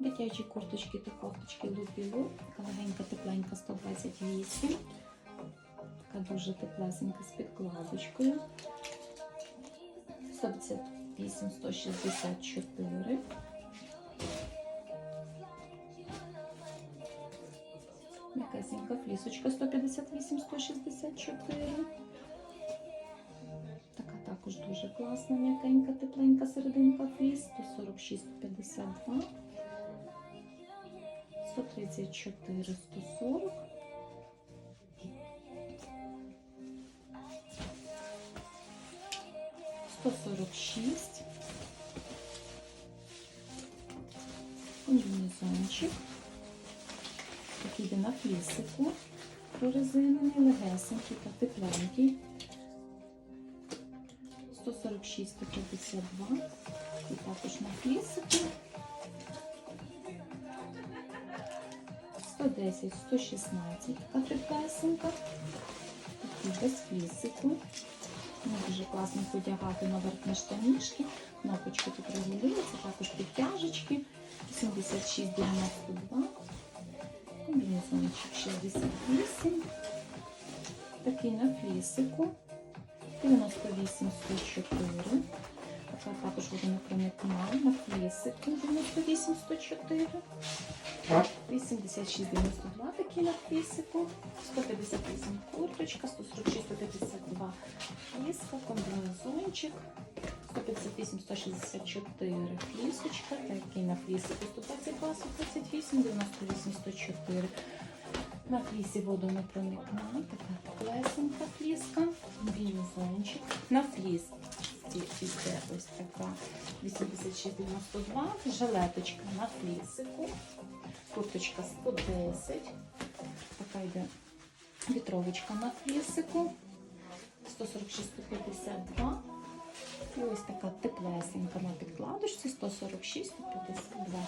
Дитячі курточки та кофточки Лупілу. Така легенька, тепленька 128. Така дуже теплесенька з підкладочкою. 158, 164. М'якесенька флісочка 158, 164. Така також дуже класна, м'якенька, тепленька серединка фліс 146, 152. 134, 140. Сто сорок шість. Комбінезончик. Такий йде на флісику прорезинений, легесенький та тепленький. 146, 152. І також на флісику. 110, 116. Така теплесенька. Такий без флісику. Дуже класно подягати на верхні штанішки. Кнопочки тут регулюються, також підтяжечки. 86, 92. Комбінезончик 68. Такий на флісику. 98, 104. Така також водонепроникна на флісику 98, 104. 86, 92 такі на флісику. 158 курточка, 146, 152 фліска, комбінезончик. 158, 164 флісочка, такий на флісику 122, 128, 98, 104. На флісі водонепроникна, така теплесенька фліска, бінзончик. На флісі іде ось така 86,92, жилеточка на флісику, курточка 110, така йде вітровочка на флісику, 146,52. І ось така теплесенька на підкладочці 146, 152.